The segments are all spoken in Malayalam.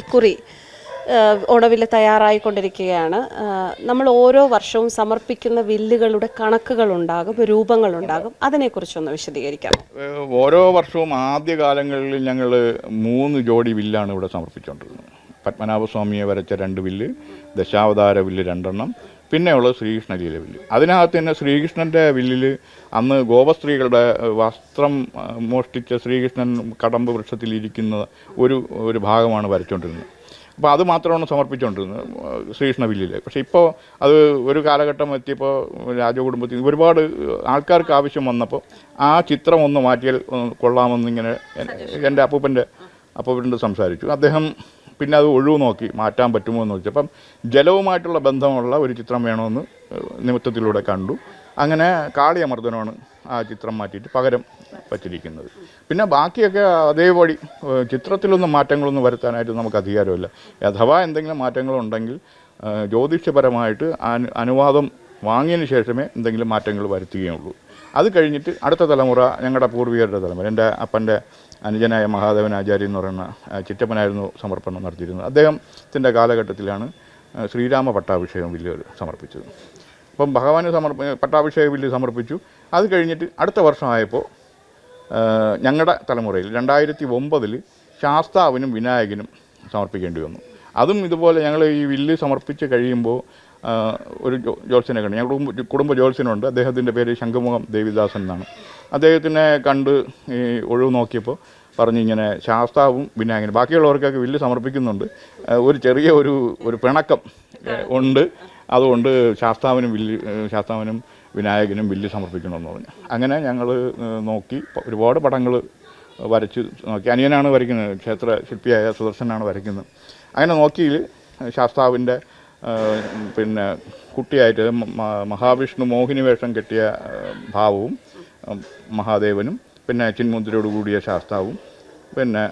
ഇക്കുറി ഓണവില്ല് തയ്യാറായിക്കൊണ്ടിരിക്കുകയാണ്. നമ്മൾ ഓരോ വർഷവും സമർപ്പിക്കുന്ന വില്ലുകളുടെ കണക്കുകൾ ഉണ്ടാകും രൂപങ്ങൾ ഉണ്ടാകും അതിനെക്കുറിച്ചൊന്ന് വിശദീകരിക്കാം. ഓരോ വർഷവും ആദ്യ കാലങ്ങളിൽ ഞങ്ങൾ മൂന്ന് ജോഡി വില്ലാണ് ഇവിടെ സമർപ്പിച്ചുകൊണ്ടിരുന്നത് പത്മനാഭസ്വാമിയെ വരച്ച രണ്ട് വില്ല് ദശാവതാര വില്ല് രണ്ടെണ്ണം പിന്നെയുള്ളത് ശ്രീകൃഷ്ണ ലീല വില്ല്. അതിനകത്ത് തന്നെ ശ്രീകൃഷ്ണന്റെ വില്ലിൽ അന്ന് ഗോപസ്ത്രീകളുടെ വസ്ത്രം മോഷ്ടിച്ച ശ്രീകൃഷ്ണൻ കടമ്പ് വൃക്ഷത്തിൽ വൃക്ഷത്തിലിരിക്കുന്ന ഒരു ഒരു ഭാഗമാണ് വരച്ചുകൊണ്ടിരുന്നത് അപ്പോൾ അത് മാത്രമാണ് സമർപ്പിച്ചുകൊണ്ടിരുന്നത് ശ്രീകൃഷ്ണ വില്ലിൽ പക്ഷേ ഇപ്പോൾ അത് ഒരു കാലഘട്ടം എത്തിയപ്പോൾ രാജകുടുംബത്തിൽ ഒരുപാട് ആൾക്കാർക്ക് ആവശ്യം വന്നപ്പോൾ ആ ചിത്രം ഒന്ന് മാറ്റിയാൽ കൊള്ളാമെന്നിങ്ങനെ എന്റെ അപ്പൂപ്പന്റെ അപ്പൂപ്പന്റെ സംസാരിച്ചു. അദ്ദേഹം പിന്നെ അത് ഒഴിവ് നോക്കി മാറ്റാൻ പറ്റുമോ എന്ന് ചോദിച്ചപ്പം ജലവുമായിട്ടുള്ള ബന്ധമുള്ള ഒരു ചിത്രം വേണമെന്ന് നിമിത്തത്തിലൂടെ കണ്ടു. അങ്ങനെ കാളിയമർദ്ദനമാണ് ആ ചിത്രം മാറ്റിയിട്ട് പകരം വച്ചിരിക്കുന്നത്. പിന്നെ ബാക്കിയൊക്കെ അതേപടി ചിത്രത്തിലൊന്നും മാറ്റങ്ങളൊന്നും വരുത്താനായിട്ട് നമുക്ക് അധികാരമില്ല. അഥവാ എന്തെങ്കിലും മാറ്റങ്ങളുണ്ടെങ്കിൽ ജ്യോതിഷപരമായിട്ട് അനു അനുവാദം വാങ്ങിയതിന് ശേഷമേ എന്തെങ്കിലും മാറ്റങ്ങൾ വരുത്തുകയുള്ളൂ. അത് കഴിഞ്ഞിട്ട് അടുത്ത തലമുറ ഞങ്ങളുടെ പൂർവികരുടെ തലമുറ. എന്റെ അപ്പന്റെ അനുജനായ മഹാദേവൻ ആചാര്യ എന്ന് പറയുന്ന ചിറ്റപ്പനായിരുന്നു സമർപ്പണം നടത്തിയിരുന്നത്. അദ്ദേഹത്തിന്റെ കാലഘട്ടത്തിലാണ് ശ്രീരാമ പട്ടാഭിഷേകം വില്ല് സമർപ്പിച്ചത്. അപ്പം ഭഗവാന് സമർപ്പ പട്ടാഭിഷേക വില്ല് സമർപ്പിച്ചു. അത് കഴിഞ്ഞിട്ട് അടുത്ത വർഷമായപ്പോൾ ഞങ്ങളുടെ തലമുറയിൽ രണ്ടായിരത്തി ഒമ്പതിൽ ശാസ്താവിനും വിനായകനും സമർപ്പിക്കേണ്ടി വന്നു. അതും ഇതുപോലെ ഞങ്ങൾ ഈ വില്ല് സമർപ്പിച്ച് കഴിയുമ്പോൾ ഒരു ജോ- ജ്യോത്സ്യനെ കണ്ടു ഞങ്ങളുടെ കുടുംബ- കുടുംബ ജോത്സ്യനുണ്ട്. അദ്ദേഹത്തിന്റെ പേര് ശംഖുമുഖം ദേവിദാസൻ എന്നാണ് അദ്ദേഹത്തിനെ കണ്ട് ഈ ഒഴിവ് നോക്കിയപ്പോൾ പറഞ്ഞു ഇങ്ങനെ ശാസ്താവും വിനായകനും. ബാക്കിയുള്ളവർക്കൊക്കെ വില്ല് സമർപ്പിക്കുന്നുണ്ട്. ഒരു ചെറിയ ഒരു ഒരു പിണക്കം ഉണ്ട്. അതുകൊണ്ട് ശാസ്താവിനും വില്ല് ശാസ്താവിനും വിനായകനും വില്ല് സമർപ്പിക്കണമെന്ന് പറഞ്ഞു. അങ്ങനെ ഞങ്ങൾ നോക്കി. ഒരുപാട് പടങ്ങൾ വരച്ച് നോക്കി. അനിയനാണ് വരയ്ക്കുന്നത്. ക്ഷേത്ര ശില്പിയായ സുദർശനാണ് വരയ്ക്കുന്നത്. അങ്ങനെ നോക്കിയിൽ ശാസ്താവിന്റെ പിന്നെ കുട്ടിയായിട്ട് മഹാവിഷ്ണു മോഹിനി വേഷം കെട്ടിയ ഭാവവും മഹാദേവനും പിന്നെ ചിന്മുദ്രയോട് കൂടിയ ശാസ്താവും പിന്നെ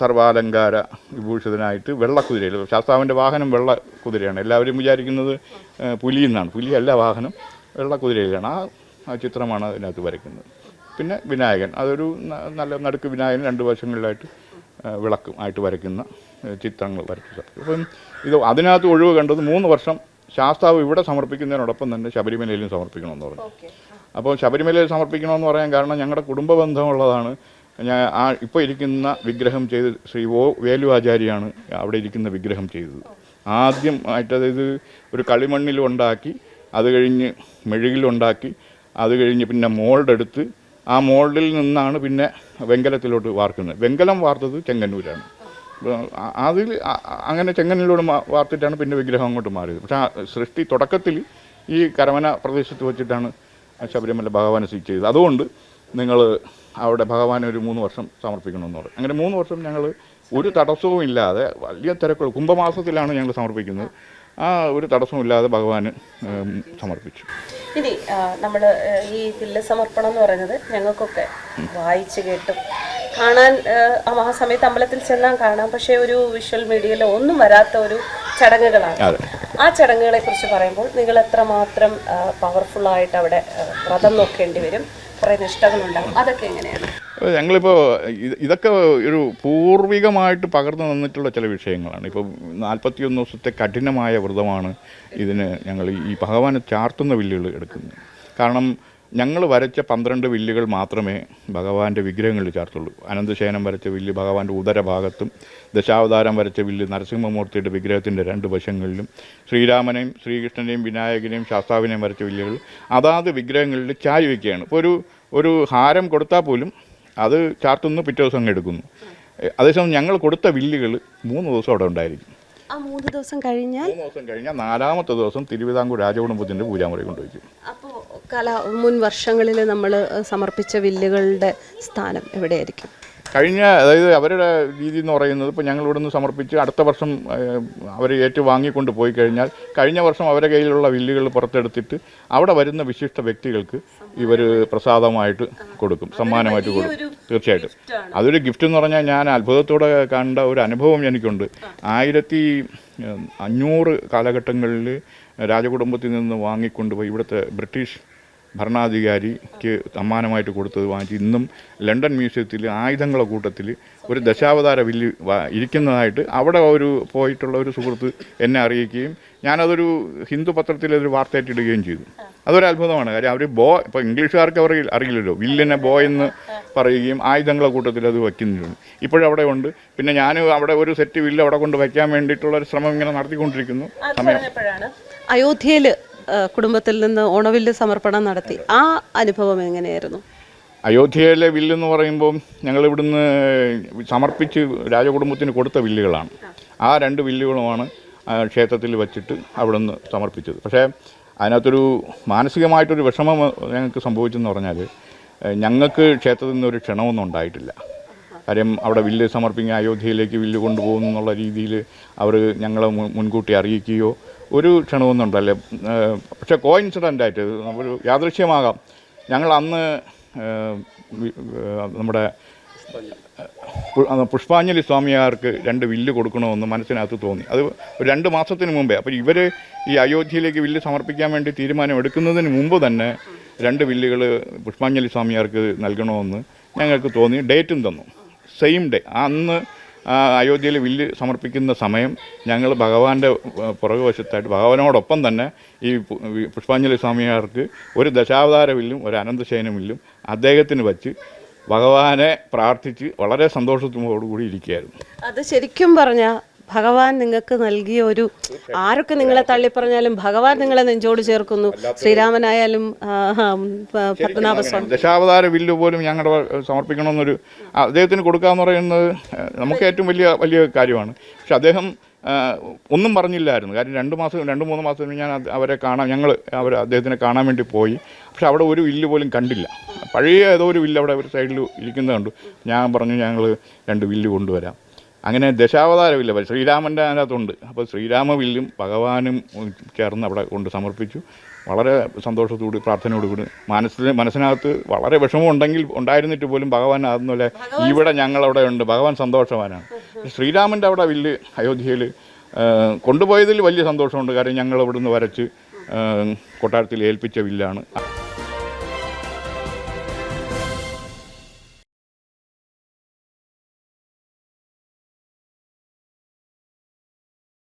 സർവാലങ്കാര വിഭൂഷിതനായിട്ട് വെള്ളക്കുതിരയിൽ ശാസ്താവിന്റെ വാഹനം വെള്ള കുതിരയാണ് എല്ലാവരും വിചാരിക്കുന്നത് പുലി പുലിയെന്നാണ് പുലിയല്ല വാഹനം വെള്ളക്കുതിരയിലാണ്. ആ ചിത്രമാണ് അതിനകത്ത് വരയ്ക്കുന്നത്. പിന്നെ വിനായകൻ. അതൊരു നല്ല നടുക്ക് വിനായകൻ രണ്ട് വശങ്ങളിലായിട്ട് വിളക്കും ആയിട്ട് വരയ്ക്കുന്ന ചിത്രങ്ങൾ വരച്ചു. അപ്പം ഇത് അതിനകത്ത് ഒഴിവ് കണ്ടത് മൂന്ന് വർഷം ശാസ്താവ് ഇവിടെ സമർപ്പിക്കുന്നതിനോടൊപ്പം തന്നെ ശബരിമലയിലും സമർപ്പിക്കണമെന്ന് പറഞ്ഞു. അപ്പോൾ ശബരിമലയിൽ സമർപ്പിക്കണമെന്ന് പറയാൻ കാരണം ഞങ്ങളുടെ കുടുംബ ബന്ധമുള്ളതാണ് ഞാൻ ആ ഇപ്പോൾ ഇരിക്കുന്ന വിഗ്രഹം ചെയ്ത് ശ്രീ ഓ വേലു ആചാര്യാണ് അവിടെ ഇരിക്കുന്ന വിഗ്രഹം ചെയ്തത്. ആദ്യം ആയിട്ട് അതായത് ഒരു കളിമണ്ണിൽ ഉണ്ടാക്കി അത് കഴിഞ്ഞ് മെഴുകിലുണ്ടാക്കി അത് കഴിഞ്ഞ് പിന്നെ മോൾഡ് എടുത്ത് ആ മോൾഡിൽ നിന്നാണ് പിന്നെ വെങ്കലത്തിലോട്ട് വാർക്കുന്നത്. വെങ്കലം വാർത്തത് ചെങ്ങന്നൂരാണ്. അതിൽ അങ്ങനെ ചെങ്ങന്നൂരോട് വാർത്തിട്ടാണ് പിന്നെ വിഗ്രഹം അങ്ങോട്ട് മാറിയത്. പക്ഷേ ആ സൃഷ്ടി തുടക്കത്തിൽ ഈ കരമന പ്രദേശത്ത് വെച്ചിട്ടാണ് ശബരിമല ഭഗവാനെ സ്ഥിതി ചെയ്തത്. അതുകൊണ്ട് നിങ്ങൾ അവിടെ ഭഗവാനെ ഒരു മൂന്ന് വർഷം സമർപ്പിക്കണമെന്ന് പറയും അങ്ങനെ മൂന്ന് വർഷം ഞങ്ങൾ ഒരു തടസ്സവും ഇല്ലാതെ വലിയ തിരക്കുകൾ കുംഭമാസത്തിലാണ് ഞങ്ങൾ സമർപ്പിക്കുന്നത്. ആ ഒരു തടസ്സമില്ലാതെ ഭഗവാൻ ഭഗവാന് സമർപ്പിച്ചു. ഇനി നമ്മൾ ഈ വില്ല് സമർപ്പണം എന്ന് പറയുന്നത് ഞങ്ങൾക്കൊക്കെ വായിച്ചു കേട്ടും കാണാൻ ആ, മഹാസമയത്ത് സമയത്ത് അമ്പലത്തിൽ ചെന്നാൽ കാണാം. പക്ഷേ ഒരു വിഷ്വൽ മീഡിയയിലോ ഒന്നും വരാത്ത ഒരു ചടങ്ങുകളാണ്. ആ ചടങ്ങുകളെ കുറിച്ച് പറയുമ്പോൾ നിങ്ങൾ എത്രമാത്രം പവർഫുൾ ആയിട്ട് അവിടെ വ്രതം നോക്കേണ്ടി വരും കുറേ നിഷ്ഠകളുണ്ടാകും അതൊക്കെ എങ്ങനെയാണ്? ഞങ്ങളിപ്പോൾ ഇത് ഇതൊക്കെ ഒരു പൂർവികമായിട്ട് പകർന്നു നിന്നിട്ടുള്ള ചില വിഷയങ്ങളാണ്. ഇപ്പോൾ നാൽപ്പത്തിയൊന്ന് ദിവസത്തെ കഠിനമായ വ്രതമാണ് ഇതിന് ഞങ്ങൾ ഈ ഭഗവാനെ ചാർത്തുന്ന വില്ലുകൾ എടുക്കുന്നത്. കാരണം ഞങ്ങൾ വരച്ച പന്ത്രണ്ട് വില്ലുകൾ മാത്രമേ ഭഗവാന്റെ വിഗ്രഹങ്ങളിൽ ചാർത്തുള്ളൂ. അനന്തശയനം വരച്ച വില്ല് ഭഗവാന്റെ ഉദരഭാഗത്തും ദശാവതാരം വരച്ച വില്ല് നരസിംഹമൂർത്തിയുടെ വിഗ്രഹത്തിന്റെ രണ്ട് വശങ്ങളിലും ശ്രീരാമനെയും ശ്രീകൃഷ്ണനെയും വിനായകനെയും ശാസ്താവിനെയും വരച്ച വില്ലുകൾ അതാത് വിഗ്രഹങ്ങളിൽ ചാരി വയ്ക്കുകയാണ് ഇപ്പോൾ ഒരു ഒരു ഹാരം കൊടുത്താൽ പോലും അത് ചാർത്തുന്നു പിറ്റേ ദിവസം അങ്ങ് എടുക്കുന്നു. അതേസമയം ഞങ്ങൾ കൊടുത്ത ബില്ലുകൾ മൂന്ന് ദിവസം അവിടെ ഉണ്ടായിരിക്കും. ആ മൂന്ന് ദിവസം കഴിഞ്ഞാൽ? മൂന്ന് ദിവസം കഴിഞ്ഞാൽ നാലാമത്തെ ദിവസം തിരുവിതാംകൂർ രാജകുടുംബത്തിന്റെ പൂജാമുറി കൊണ്ടുവയ്ക്കും അപ്പോൾ കല മുൻ വർഷങ്ങളിൽ നമ്മൾ സമർപ്പിച്ച വില്ലുകളുടെ സ്ഥാനം എവിടെയായിരിക്കും? കഴിഞ്ഞ അതായത് അവരുടെ രീതി എന്ന് പറയുന്നത് ഇപ്പോൾ ഞങ്ങൾ ഇവിടുന്ന് സമർപ്പിച്ച് അടുത്ത വർഷം അവർ ഏറ്റു വാങ്ങിക്കൊണ്ട് പോയി കഴിഞ്ഞാൽ കഴിഞ്ഞ വർഷം അവരുടെ കയ്യിലുള്ള വില്ലുകൾ പുറത്തെടുത്തിട്ട് അവിടെ വരുന്ന വിശിഷ്ട വ്യക്തികൾക്ക് ഇവർ പ്രസാദമായിട്ട് കൊടുക്കും സമ്മാനമായിട്ട് കൊടുക്കും. തീർച്ചയായിട്ടും. അതൊരു ഗിഫ്റ്റ് എന്ന് പറഞ്ഞാൽ ഞാൻ അത്ഭുതത്തോടെ കണ്ട ഒരു അനുഭവം എനിക്കുണ്ട്. ആയിരത്തി അഞ്ഞൂറ് കാലഘട്ടങ്ങളിൽ രാജകുടുംബത്തിൽ നിന്ന് വാങ്ങിക്കൊണ്ടുപോയി ഇവിടുത്തെ ബ്രിട്ടീഷ് ഭരണാധികാരിക്ക് സമ്മാനമായിട്ട് കൊടുത്തത് വാങ്ങിച്ച് ഇന്നും ലണ്ടൻ മ്യൂസിയത്തിൽ ആയുധങ്ങളുടെ കൂട്ടത്തിൽ ഒരു ദശാവതാര വില്ല് ഇരിക്കുന്നതായിട്ട് അവിടെ ഒരു പോയിട്ടുള്ള ഒരു സുഹൃത്ത് എന്നെ അറിയിക്കുകയും ഞാനതൊരു ഹിന്ദു പത്രത്തിൽ അതൊരു വാർത്തയായിട്ട് ഇടുകയും ചെയ്തു. അതൊരു അത്ഭുതമാണ്. കാര്യം അവർ ബോ ഇപ്പോൾ ഇംഗ്ലീഷുകാർക്ക് അവർ അറിയില്ലല്ലോ. വില്ലിനെ ബോ എന്ന് പറയുകയും ആയുധങ്ങളെ കൂട്ടത്തിൽ അത് വയ്ക്കുന്നുണ്ട്. ഇപ്പോഴും അവിടെ ഉണ്ട്. പിന്നെ ഞാൻ അവിടെ ഒരു സെറ്റ് വില്ല് അവിടെ കൊണ്ട് വയ്ക്കാൻ വേണ്ടിയിട്ടുള്ള ഒരു ശ്രമം ഇങ്ങനെ നടത്തിക്കൊണ്ടിരിക്കുന്നു. സമയം അയോധ്യയിൽ കുടുംബത്തിൽ നിന്ന് ഓണവില്ല് സമർപ്പണം നടത്തി. ആ അനുഭവം എങ്ങനെയായിരുന്നു? അയോധ്യയിലെ വില്ലെന്ന് പറയുമ്പോൾ ഞങ്ങൾ ഇവിടുന്ന് സമർപ്പിച്ച് രാജകുടുംബത്തിന് കൊടുത്ത വില്ലുകളാണ്. ആ രണ്ട് വില്ലുകളുമാണ് ക്ഷേത്രത്തിൽ വച്ചിട്ട് അവിടെ നിന്ന് സമർപ്പിച്ചത്. പക്ഷേ അതിനകത്തൊരു മാനസികമായിട്ടൊരു വിഷമം ഞങ്ങൾക്ക് സംഭവിച്ചെന്ന് പറഞ്ഞാൽ ഞങ്ങൾക്ക് ക്ഷേത്രത്തിൽ നിന്നൊരു ക്ഷണമൊന്നും ഉണ്ടായിട്ടില്ല. കാര്യം അവിടെ വില്ല് സമർപ്പിക്കുക അയോധ്യയിലേക്ക് വില്ല് കൊണ്ടുപോകുന്നു എന്നുള്ള രീതിയിൽ അവർ ഞങ്ങളെ മുൻകൂട്ടി അറിയിക്കുകയോ ഒരു ക്ഷണമൊന്നും ഉണ്ടല്ലേ ഏഹ്, പക്ഷേ കോ ഇൻസിഡന്റ് ആയിട്ട് ഒരു യാദൃശ്യമാകാം. ഞങ്ങൾ അന്ന് നമ്മുടെ പുഷ്പാഞ്ജലി. സ്വാമിയാർക്ക് രണ്ട് വില്ല് കൊടുക്കണമെന്ന് മനസ്സിനകത്ത് തോന്നി. അത് രണ്ട് മാസത്തിന് മുമ്പേ. അപ്പോൾ ഇവർ ഈ അയോധ്യയിലേക്ക് വില്ല് സമർപ്പിക്കാൻ വേണ്ടി തീരുമാനം എടുക്കുന്നതിന് മുമ്പ് തന്നെ രണ്ട് വില്ലുകൾ പുഷ്പാഞ്ജലി സ്വാമിയാർക്ക് നൽകണമെന്ന് ഞങ്ങൾക്ക് തോന്നി. ഡേറ്റും തന്നു. Same day. അന്ന് ആ അയോധ്യയിൽ വില്ല് സമർപ്പിക്കുന്ന സമയം ഞങ്ങൾ ഭഗവാന്റെ പുറകു പുറകുവശത്തായിട്ട് ഭഗവാനോടൊപ്പം തന്നെ ഈ പുഷ്പാഞ്ജലി സ്വാമിയാർക്ക് ഒരു ദശാവതാര വില്ലും ഒരു അനന്തശയന വില്ലും അദ്ദേഹത്തിന് വച്ച് ഭഗവാനെ പ്രാർത്ഥിച്ച് വളരെ സന്തോഷത്തോടുകൂടി ഇരിക്കുകയായിരുന്നു. അത് ശരിക്കും പറഞ്ഞ ഭഗവാൻ നിങ്ങൾക്ക് നൽകിയ ഒരു ആരൊക്കെ നിങ്ങളെ തള്ളിപ്പറഞ്ഞാലും ഭഗവാൻ നിങ്ങളെ നെഞ്ചോട് ചേർക്കുന്നു. ശ്രീരാമനായാലും പത്മനാഭസ്വാമി. ദശാവതാര വില്ല് പോലും ഞങ്ങളുടെ സമർപ്പിക്കണമെന്നൊരു അദ്ദേഹത്തിന് കൊടുക്കാന്ന് പറയുന്നത് നമുക്ക് ഏറ്റവും വലിയ വലിയ കാര്യമാണ്. പക്ഷെ അദ്ദേഹം ഒന്നും പറഞ്ഞില്ലായിരുന്നു. കാര്യം രണ്ട് മാസം രണ്ട് മൂന്ന് മാസം ഞാൻ അവരെ കാണാൻ ഞങ്ങൾ അവർ അദ്ദേഹത്തിനെ കാണാൻ വേണ്ടി പോയി. പക്ഷെ അവിടെ ഒരു വില്ല് പോലും കണ്ടില്ല. പഴയ ഏതോ ഒരു വില്ല് അവിടെ ഒരു സൈഡിൽ ഇരിക്കുന്നത് കണ്ടു. ഞാൻ പറഞ്ഞു ഞങ്ങൾ രണ്ട് വില്ല് കൊണ്ടുവരാം. അങ്ങനെ ദശാവതാരമില്ല ശ്രീരാമന്റെ അതിനകത്തുണ്ട്. അപ്പോൾ ശ്രീരാമവില്ലും ഭഗവാനും ചേർന്ന് അവിടെ കൊണ്ട് സമർപ്പിച്ചു. വളരെ സന്തോഷത്തോടുകൂടി പ്രാർത്ഥനയോടുകൂടി മനസ്സിന് മനസ്സിനകത്ത് വളരെ വിഷമമുണ്ടെങ്കിൽ ഉണ്ടായിരുന്നിട്ട് പോലും ഭഗവാൻ അതൊന്നുമല്ല ഇവിടെ ഞങ്ങളവിടെ ഉണ്ട്. ഭഗവാൻ സന്തോഷവാനാണ്. ശ്രീരാമന്റെ അവിടെ വില്ല് അയോധ്യയിൽ കൊണ്ടുപോയതിൽ വലിയ സന്തോഷമുണ്ട്. കാര്യം ഞങ്ങൾ ഇവിടുന്ന് വരച്ച് കൊട്ടാരത്തിൽ ഏൽപ്പിച്ച വില്ലാണ്.